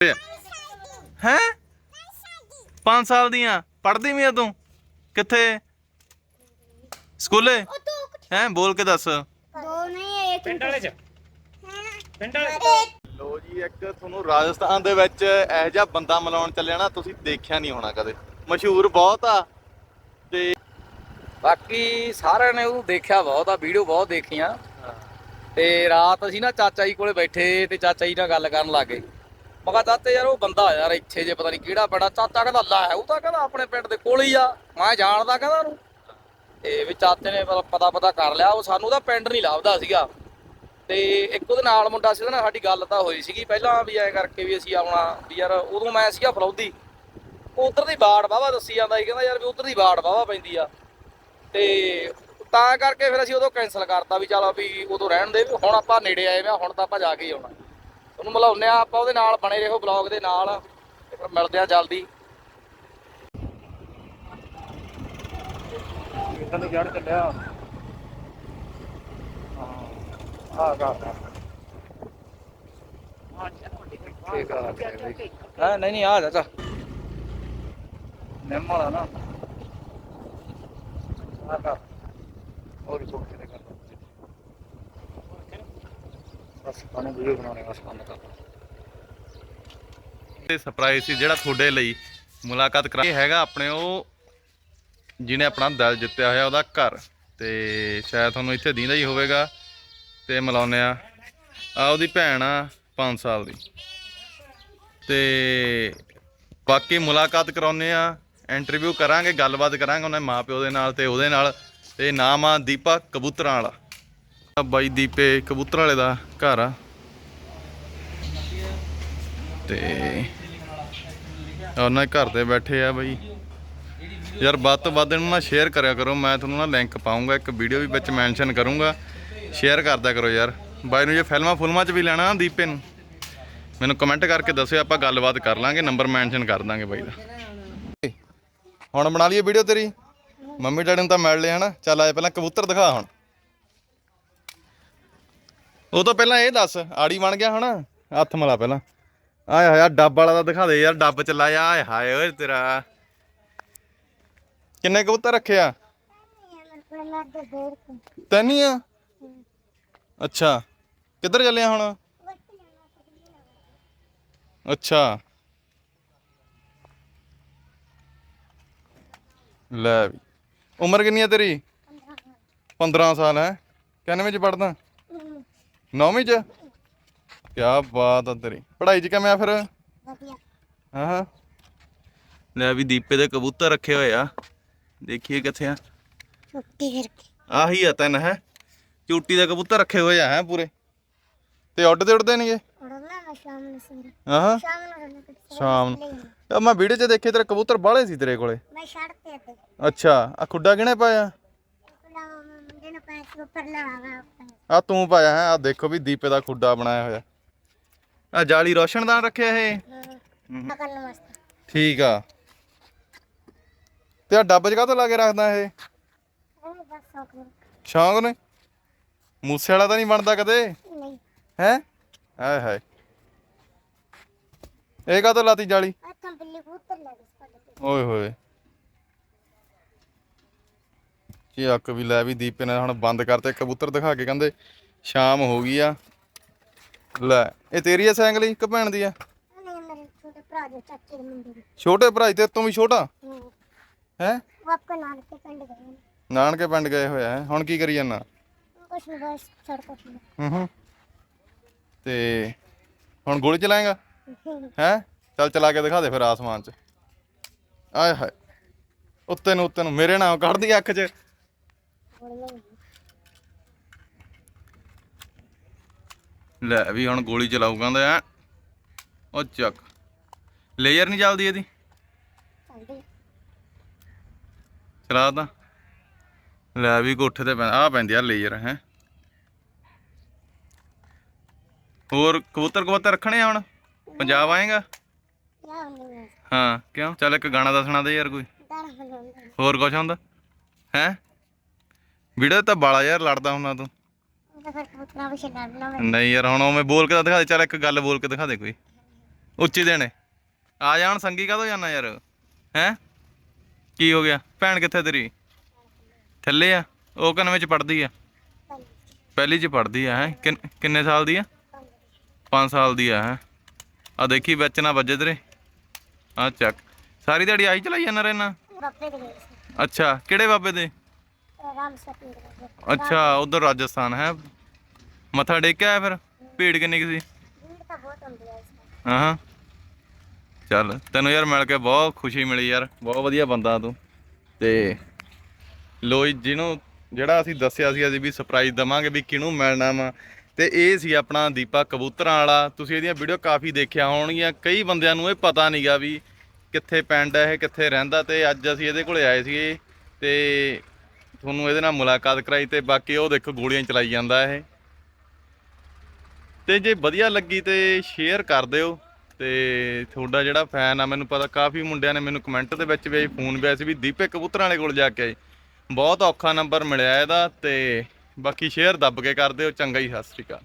ਹੈ? 5 ਸਾਲ ਦੀਆਂ। ਪੜ੍ਹਦੀ ਵੀ ਆ ਤੂੰ? ਕਿੱਥੇ? ਸਕੂਲੇ? ਹੈ ਬੋਲ ਕੇ ਦੱਸ। ਦੋ ਨਹੀਂ ਇੱਕ ਪਿੰਡ ਵਾਲੇ ਚ? ਪਿੰਡ ਵਾਲੇ ਲੋ ਜੀ ਇੱਕ ਤੁਹਾਨੂੰ ਰਾਜਸਥਾਨ ਦੇ ਵਿੱਚ ਇਹੋ ਜਿਹਾ ਬੰਦਾ ਮਿਲਾਉਣ ਚੱਲਿਆ ਨਾ ਤੁਸੀਂ ਦੇਖਿਆ ਨਹੀਂ ਹੋਣਾ ਕਦੇ। ਮਸ਼ਹੂਰ ਬਹੁਤ ਆ। ਤੇ ਬਾਕੀ ਸਾਰਿਆਂ ਨੇ ਉਹ ਦੇਖਿਆ ਬਹੁਤ ਆ ਵੀਡੀਓ ਬਹੁਤ ਦੇਖੀਆਂ। ਤੇ ਰਾਤ ਅਸੀਂ ਨਾ ਚਾਚਾ ਜੀ ਕੋਲੇ ਬੈਠੇ ਤੇ ਚਾਚਾ ਜੀ ਨਾਲ ਗੱਲ ਕਰਨ ਲੱਗੇ ਮੈਂ ਕਿਹਾ ਚਾਚਾ ਯਾਰ ਉਹ ਬੰਦਾ ਯਾਰ ਇੱਥੇ ਜੇ ਪਤਾ ਨਹੀਂ ਕਿਹੜਾ ਪਿੰਡ ਚਾਚਾ ਕਹਿੰਦਾ, ਲਾ ਹੈ ਉਹ ਤਾਂ ਕਹਿੰਦਾ ਆਪਣੇ ਪਿੰਡ ਦੇ ਕੋਲ ਹੀ ਆ, ਮੈਂ ਜਾਣਦਾ ਕਹਿੰਦਾ ਉਹਨੂੰ। ਤੇ ਵੀ ਚਾਚੇ ਨੇ ਪਤਾ- ਪਤਾ ਕਰ ਲਿਆ, ਉਹ ਸਾਨੂੰ ਤਾਂ ਪਿੰਡ ਨਹੀਂ ਲੱਭਦਾ ਸੀਗਾ। ਤੇ ਇੱਕ ਉਹਦੇ ਨਾਲ ਮੁੰਡਾ ਸੀ, ਉਹਦੇ ਨਾਲ ਸਾਡੀ ਗੱਲ ਤਾਂ ਹੋਈ ਸੀਗੀ ਪਹਿਲਾਂ ਵੀ ਐਂ ਕਰਕੇ ਵੀ ਅਸੀਂ ਆਉਣਾ, ਵੀ ਯਾਰ ਉਦੋਂ ਮੈਂ ਸੀਗਾ ਫਲੌਦੀ। ਉਧਰ ਦੀ ਬਾੜ ਵਾਵਾ ਦੱਸੀ ਜਾਂਦਾ ਸੀ, ਕਹਿੰਦਾ ਯਾਰ ਵੀ ਉਧਰ ਦੀ ਬਾੜ ਵਾਵਾ ਪੈਂਦੀ ਆ। ਤੇ ਤਾਂ ਕਰਕੇ ਫਿਰ ਅਸੀਂ ਉਦੋਂ ਕੈਨਸਲ ਕਰਤਾ ਵੀ ਚਲ ਵੀ ਉਦੋਂ ਰਹਿਣ ਦੇ ਹੁਣ ਆਪਾਂ ਨੇੜੇ ਆਏ ਵੇ ਹੁਣ ਤਾਂ ਆਪਾਂ ਜਾ ਕੇ ਹੀ ਆਉਣਾ। ਉਹਨੂੰ ਮਿਲਾਉਂਦੇ ਆ ਆਪਾਂ ਉਹਦੇ ਨਾਲ ਬਣੇ ਰਹੋ ਬਲੌਗ ਦੇ ਨਾਲ ਤੇ ਫਿਰ ਮਿਲਦੇ ਆ ਜਲਦੀ। ਇਦਾਂ ਨੂੰ ਜੜ ਚੱਲਿਆ। ਹਾਂ ਆ ਗਾ ਠੀਕ ਆ ਹਾਂ ਨਹੀਂ ਨਹੀਂ ਆ ਚਾਚਾ ਨਿੰਮ ਵਾਲਾ ਨਾ। ਆ ਗਾ। ਹੋਰ ਸੋਚ ਕੇ ਕਰ ਬਸ ਪਾਣੀ ਵੀਡੀਓ ਬਣਾਉਣੇ ਬਸ ਕੰਮ ਕਰ ਤੇ ਸਰਪ੍ਰਾਈਜ਼ ਸੀ ਜਿਹੜਾ ਤੁਹਾਡੇ ਲਈ ਮੁਲਾਕਾਤ ਕਰਾ ਇਹ ਹੈਗਾ ਆਪਣੇ ਉਹ, ਜਿਹਨੇ ਆਪਣਾ ਦਿਲ ਜਿੱਤਿਆ ਹੋਇਆ ਉਹਦਾ ਘਰ। ਤੇ ਸ਼ਾਇਦ ਤੁਹਾਨੂੰ ਇੱਥੇ ਦੀਂਦਾ ਹੀ ਹੋਵੇਗਾ ਤੇ ਮਿਲਾਉਂਦੇ ਆ। ਆ ਉਹਦੀ ਭੈਣ ਆ 5 ਸਾਲ ਦੀ। ਤੇ ਬਾਕੀ ਮੁਲਾਕਾਤ ਕਰਾਉਂਦੇ ਆ ਇੰਟਰਵਿਊ ਕਰਾਂਗੇ, ਗੱਲਬਾਤ ਕਰਾਂਗੇ ਉਹਨਾਂ ਦੇ ਮਾਪਿਓ ਦੇ ਨਾਲ ਤੇ ਉਹਦੇ ਨਾਲ। ਤੇ ਨਾਮ ਆ ਦੀਪਾ ਕਬੂਤਰਾਂ ਵਾਲਾ। ਬਾਈ ਦੀਪੇ ਕਬੂਤਰ ਵਾਲੇ ਦਾ ਘਰ ਆ। ਤੇ ਉਹਨਾਂ ਘਰ ਤੇ ਬੈਠੇ ਆ ਬਾਈ। ਯਾਰ ਵੱਧ ਤੋਂ ਵੱਧ ਇਹਨੂੰ ਨਾ ਸ਼ੇਅਰ ਕਰਿਆ ਕਰੋ, ਮੈਂ ਤੁਹਾਨੂੰ ਨਾ ਲਿੰਕ ਪਾਉਂਗਾ ਇੱਕ ਵੀਡੀਓ ਵੀ ਵਿੱਚ ਮੈਂਸ਼ਨ ਕਰੂੰਗਾ। ਸ਼ੇਅਰ ਕਰਦਿਆ ਕਰੋ ਯਾਰ। ਬਾਈ ਨੂੰ ਜੇ ਫਿਲਮਾਂ ਫੁਲਮਾਂ 'ਚ ਵੀ ਲੈਣਾ ਨਾ ਦੀਪੇ ਨੂੰ, ਮੈਨੂੰ ਕਮੈਂਟ ਕਰਕੇ ਦੱਸਿਓ, ਆਪਾਂ ਗੱਲਬਾਤ ਕਰ ਲਾਂਗੇ ਨੰਬਰ ਮੈਂਸ਼ਨ ਕਰ ਦਾਂਗੇ ਬਾਈ ਦਾ। ਹੁਣ ਬਣਾ ਲਈਏ ਵੀਡੀਓ ਤੇਰੀ। ਮੰਮੀ ਡੈਡੀ ਨੂੰ ਤਾਂ ਮਿਲ ਲਿਆ ਹਨਾ? ਚੱਲ ਆਏ, ਪਹਿਲਾਂ ਕਬੂਤਰ ਦਿਖਾ ਹੁਣ। ਉਹ ਤੋਂ ਪਹਿਲਾਂ ਇਹ ਦੱਸ, ਆੜੀ ਬਣ ਗਿਆ ਹੁਣ, ਹੱਥ ਮਲਾ ਪਹਿਲਾਂ। ਆਏ ਹਾਏ, ਆਹ ਡੱਬ ਵਾਲਾ ਤਾਂ ਦਿਖਾ ਦੇ ਯਾਰ, ਡੱਬ ਚ ਲਾਇਆ ਆਏ ਹਾਏ, ਓਏ ਤੇਰਾ। ਕਿੰਨੇ ਕਬੂਤਰ ਰੱਖਿਆ ਮੇਰੇ ਅੱਛਾ, ਕਿੱਧਰ ਚੱਲੇ ਆ ਹੁਣ? ਅੱਛਾ। ਲੈ ਵੀ। ਉਮਰ ਕਿੰਨੀ ਆ ਤੇਰੀ? 15 ਸਾਲ ਹੈ। ਕਿੰਨਵੇਂ ਚ ਪੜਦਾ ਨੌਵੀਂ ਚ? ਕੀ ਬਾਤ ਆ ਤੇਰੀ। ਪੜ੍ਹਾਈ ਚ ਕਿਵੇਂ ਆ ਫਿਰ? ਵਧੀਆ। ਹਾਂ ਲੈ ਵੀ ਦੀਪੇ ਦੇ ਕਬੂਤਰ ਰੱਖੇ ਹੋਏ ਆ। ਦੇਖੀਏ ਕਿੱਥੇ ਆ। ਛੁੱਟੀ ਕਰਕੇ ਆਹੀ ਆ ਤੈਨ ਹੈ। ਚੂਟੀ ਦੇ ਕਬੂਤਰ ਰੱਖੇ ਹੋਏ ਆ ਹੈ ਪੂਰੇ। ਤੇ ਉੱਡਦੇ ਉੱਡਦੇ ਉੜਨਾ ਮੈਂ ਸ਼ਾਮ ਨੂੰ ਸਵੇਰੇ। ਆਹਾਂ। ਸ਼ਾਮ ਨੂੰ ਉੜਨਾ ਫਿਰ ਸਵੇਰੇ ਸ਼ਾਮ ਨੂੰ। ਨਹੀਂ। ਆ ਮੈਂ ਵੀਡੀਓ 'ਚ ਦੇਖੇ ਤੇਰੇ ਕਬੂਤਰ ਬਾਹਲੇ ਸੀ ਤੇਰੇ ਕੋਲੇ। ਮੈਂ ਛੱਡ ਤੇ ਤੇ ਅੱਛਾ ਆ ਖੁੱਡਾ ਕਿਹਨੇ ਪਾਇਆ? ਉੱਪਰ ਲਵਾਵਾ ਆ ਤੂੰ ਪਾਇਆ ਹੈ ਆ ਦੇਖੋ ਵੀ ਦੀਪੇ ਦਾ ਖੁੱਡਾ ਬਣਾਇਆ ਹੋਇਆ। ਆ ਜਾਲੀ ਰੋਸ਼ਨਦਾਨ ਰੱਖਿਆ ਇਹ? ਹਾਂ ਕਰਨ ਵਾਸਤੇ। ਠੀਕ ਆ। ਤੇ ਆ ਡੱਬ 'ਚ ਕਾਹਤੋਂ ਲਾ ਕੇ ਰੱਖਦਾ ਇਹ? ਉਹ ਬਸ ਸੌਕ ਨੂੰ। ਸ਼ੌਂਕ ਨੇ? ਮੂਸੇ ਵਾਲਾ ਤਾਂ ਨਹੀਂ ਬਣਦਾ ਕਦੇ? ਨਹੀਂ। ਹੈ? ਹਾਏ ਹਾਏ। ਇਹ ਕਾਹਤੋਂ ਲਾਤੀ ਜਾਲੀ? ਆ ਤਾਂ ਬਿੱਲੀ ਕਬੂਤਰ ਲੱਗ ਸਾਡੇ ਤੇ। ਓਏ ਹੋਏ। ਕੀ ਅੱਕ ਵੀ ਲੈ ਵੀ ਦੀਪੇ ਨੇ ਹੁਣ ਬੰਦ ਕਰਤੇ ਕਬੂਤਰ ਦਿਖਾ ਕੇ ਕਹਿੰਦੇ ਸ਼ਾਮ ਹੋ ਗਈ ਆ। ਲੈ ਇਹ ਤੇਰੀ ਐ ਸਾਈਕਲ ਕਿ ਭੈਣ ਦੀ ਆ? ਛੋਟੇ ਭਰਾ ਦੇ ਚਾਚੇ ਦੇ ਮੁੰਡੇ ਦੀ। ਛੋਟੇ ਭਰਾ ਤੇ ਤੂੰ ਵੀ ਛੋਟਾ? ਹਾਂ। ਹੈ? ਉਹ ਆਪਕੇ ਨਾਲ ਕੇ ਪਿੰਡ ਗਏ ਨੇ। ਨਾਨਕੇ ਪਿੰਡ ਗਏ ਹੋਇਆ ਹੈ? ਹੁਣ ਕੀ ਕਰੀ ਜਾਂਦਾ ਕੁਛ ਨਹੀਂ ਬਸ ਸੜਕ ਤੇ। ਹੂੰ ਹੂੰ। ਤੇ ਹੁਣ ਗੋਲੀ ਚਲਾਏਗਾ? ਹੈ? ਚੱਲ ਚਲਾ ਕੇ ਦਿਖਾ ਦੇ ਫਿਰ ਆਸਮਾਨ 'ਚ। ਆਏ ਹਾਏ। ਉੱਤੇ ਨੂੰ ਉੱਤੇ ਨੂੰ ਮੇਰੇ ਨਾਮ ਕੱਢਦੀ ਅੱਖ 'ਚ। ਲੈ ਵੀ ਹੁਣ ਗੋਲੀ ਚਲਾਊ ਕਹਿੰਦਾ ਐ। ਉਹ ਚੱਕ। ਲੇਜ਼ਰ ਨਹੀਂ ਚੱਲਦੀ ਇਹਦੀ? ਚਲਾ ਤਾਂ। ਲੈ ਵੀ ਕੋਠੇ ਤੇ ਆ ਪੈਂਦੀ ਆ ਲੇਜ਼ਰ ਹੈ। ਹੋਰ ਕਬੂਤਰ ਕਬੂਤਰ ਰੱਖਣੇ ਆ ਹੁਣ? ਪੰਜਾਬ ਆਏਗਾ? ਹਾਂ ਕਿਉਂ? ਚੱਲ ਇੱਕ ਗਾਣਾ ਦੱਸਣਾ ਦੇ ਯਾਰ ਕੋਈ। ਹੋਰ ਕੁਝ ਹੁੰਦਾ? ਹੈ? ਵੀਡੀਓ ਤਾਂ ਬਾਲਾ ਯਾਰ ਲੜਦਾ ਹੁੰਦਾ ਤੂੰ। ਨਹੀਂ ਯਾਰ ਹੁਣ ਉਵੇਂ ਬੋਲ ਕੇ ਤਾਂ ਦਿਖਾ ਦੇ। ਚੱਲ ਇੱਕ ਗੱਲ ਬੋਲ ਕੇ ਦਿਖਾ ਦੇ ਕੋਈ। ਉੱਚੀ ਦੇਣੇ। ਆ ਜਾਣ ਸੰਗੀ ਕਾਹਦੋਂ ਜਾਣਾ ਯਾਰ? ਹੈ? ਕੀ ਹੋ ਗਿਆ? ਭੈਣ ਕਿੱਥੇ ਤੇਰੀ? ਥੱਲੇ ਆ। ਉਹ ਕਿੰਨੇ ਵਿੱਚ ਪੜਦੀ ਆ? ਪਹਿਲੀ ਚ ਪੜਦੀ ਆ ਹੈ? ਕਿੰਨੇ ਸਾਲ ਦੀ ਆ? 5 ਸਾਲ ਦੀ ਆ ਹੈ? ਆ ਦੇਖੀ ਵਿੱਚ ਨਾ ਵੱਜੇ ਤੇਰੇ। ਆ ਚੱਕ। ਸਾਰੀ ਦਿਹਾੜੀ ਆਹੀ ਚਲਾਈ ਜਾਂਦਾ ਰਹਿਣਾ? ਅੱਛਾ ਕਿਹੜੇ ਬਾਬੇ ਦੇ? ਰਾਮ ਸਤਿੰਦਰ ਅੱਛਾ ਉਧਰ ਰਾਜਸਥਾਨ ਹੈ। ਮੱਥਾ ਟੇਕਿਆ ਆਇਆ ਫਿਰ? ਭੀੜ ਕਿੰਨੀ ਕੁ ਸੀ? ਭੀੜ ਤਾਂ ਬਹੁਤ ਹੁੰਦੀ ਹੈ। ਇਸ ਵਿੱਚ ਹਾਂ ਚੱਲ ਤੈਨੂੰ ਯਾਰ ਮਿਲ ਕੇ ਬਹੁਤ ਖੁਸ਼ੀ ਮਿਲੀ ਯਾਰ। ਬਹੁਤ ਵਧੀਆ ਬੰਦਾ ਤੂੰ। ਤੇ ਲੋ ਜੀ, ਜਿਹਨੂੰ ਜਿਹੜਾ ਅਸੀਂ ਦੱਸਿਆ ਸੀ ਅਸੀਂ ਵੀ ਸਰਪ੍ਰਾਈਜ਼ ਦਵਾਂਗੇ ਵੀ ਕਿਹਨੂੰ ਮਿਲਣਾ ਵਾ। ਤੇ ਇਹ ਸੀ ਆਪਣਾ ਦੀਪਾ ਕਬੂਤਰਾਂ ਵਾਲਾ। ਤੁਸੀਂ ਇਹਦੀਆਂ ਵੀਡੀਓ ਕਾਫੀ ਦੇਖਿਆ ਹੋਣਗੀਆਂ। ਕਈ ਬੰਦਿਆਂ ਨੂੰ ਇਹ ਪਤਾ ਨਹੀਂਗਾ ਵੀ ਕਿੱਥੇ ਪਿੰਡ ਹੈ ਇਹ ਕਿੱਥੇ ਰਹਿੰਦਾ। ਤੇ ਅੱਜ ਅਸੀਂ ਇਹਦੇ ਕੋਲੇ ਆਏ ਸੀਗੇ। ਤੇ ਤੁਹਾਨੂੰ ਇਹਦੇ ਨਾਲ ਮੁਲਾਕਾਤ ਕਰਾਈ ਤੇ ਬਾਕੀ ਉਹ ਦੇਖੋ ਗੋਲੀਆਂ ਚਲਾਈ ਜਾਂਦਾ ਇਹ। ਤੇ ਜੇ ਵਧੀਆ ਲੱਗੀ ਤੇ ਸ਼ੇਅਰ ਕਰ ਦਿਓ ਤੇ ਤੁਹਾਡਾ ਜਿਹੜਾ ਫੈਨ ਆ, ਮੈਨੂੰ ਪਤਾ ਕਾਫੀ ਮੁੰਡਿਆਂ ਨੇ ਮੈਨੂੰ ਕਮੈਂਟ ਦੇ ਵਿੱਚ ਵੀ ਫੋਨ ਵੀ ਸੀ ਵੀ ਦੀਪੇ ਕਬੂਤਰਾਂ ਵਾਲੇ ਕੋਲ ਜਾ ਕੇ ਆਏ ਬਹੁਤ ਔਖਾ ਨੰਬਰ ਮਿਲਿਆ ਇਹਦਾ ਤੇ ਬਾਕੀ ਸ਼ੇਅਰ ਦੱਬ ਕੇ ਕਰ ਦਿਓ, ਚੰਗਾ ਹੀ ਸਤਿ ਸ਼੍ਰੀ ਅਕਾਲ।